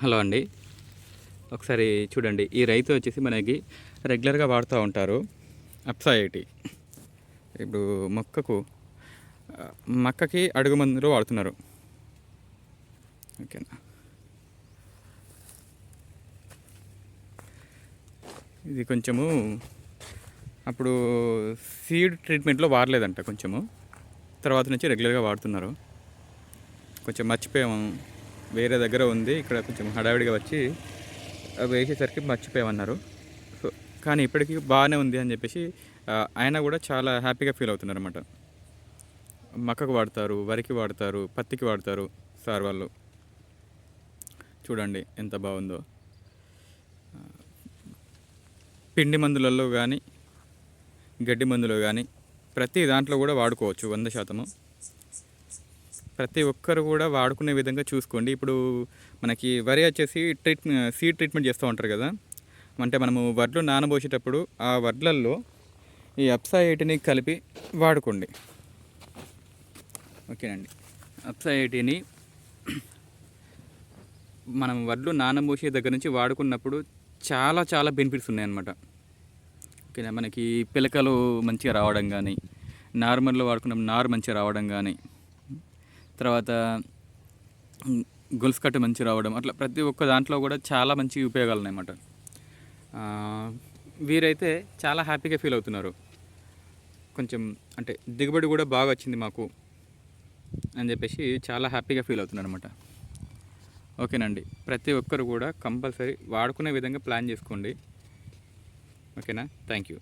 Hello అండి. ఒకసారి చూడండి ఈ రైతు వచ్చేసి మనకి రెగ్యులర్గా వాడుతూ ఉంటారు. అప్సాయిటీ ఇప్పుడు మొక్కకు మొక్కకి మక్కకి అడుగు మందులు వాడుతున్నారు. ఓకేనా? ఇది కొంచెము అప్పుడు సీడ్ ట్రీట్మెంట్లో వాడలేదంట కొంచెము. తర్వాత నుంచి రెగ్యులర్గా వాడుతున్నారు. కొంచెం మర్చిపోయాము. వేరే దగ్గర ఉంది. ఇక్కడ కొంచెం హడావిడిగా వచ్చి వేసేసరికి మర్చిపోయామన్నారు. సో కానీ ఇప్పటికీ బాగానే ఉంది అని చెప్పేసి ఆయన కూడా చాలా హ్యాపీగా ఫీల్ అవుతున్నారు అనమాట మక్కకు వాడతారు వరికి వాడతారు పత్తికి వాడతారు సార్ వాళ్ళు. చూడండి ఎంత బాగుందో. పిండి మందులలో కానీ గడ్డి మందులో కానీ ప్రతి దాంట్లో కూడా వాడుకోవచ్చు వంద శాతము. ప్రతి ఒక్కరు కూడా వాడుకునే విధంగా చూసుకోండి. ఇప్పుడు మనకి వరి వచ్చేసి ట్రీట్ సీడ్ ట్రీట్మెంట్ చేస్తూ ఉంటారు కదా. అంటే మనము వడ్లు నానబోసేటప్పుడు ఆ వడ్లల్లో ఈ అప్సాయిటీని కలిపి వాడుకోండి. ఓకేనండి. అప్సాయిటీని మనం వడ్లు నానబోసే దగ్గర నుంచి వాడుకున్నప్పుడు చాలా చాలా బెనిఫిట్స్ ఉన్నాయన్నమాట. ఓకేనా? మనకి పిలకలు మంచిగా రావడం కానీ నార్మల్లో వాడుకున్నప్పుడు నారు మంచిగా రావడం కానీ తర్వాత గొల్ఫ్ గొలుసు కట్టు మంచి రావడం అట్లా ప్రతి ఒక్క దాంట్లో కూడా చాలా మంచి ఉపయోగాలు ఉన్నాయన్నమాట వీరైతే చాలా హ్యాపీగా ఫీల్ అవుతున్నారు. కొంచెం అంటే దిగుబడి కూడా బాగా వచ్చింది మాకు అని చెప్పేసి చాలా హ్యాపీగా ఫీల్ అవుతున్నారు అనమాట ఓకేనండి. ప్రతి ఒక్కరు కూడా కంపల్సరీ వాడుకునే విధంగా ప్లాన్ చేసుకోండి. ఓకేనా? Thank you.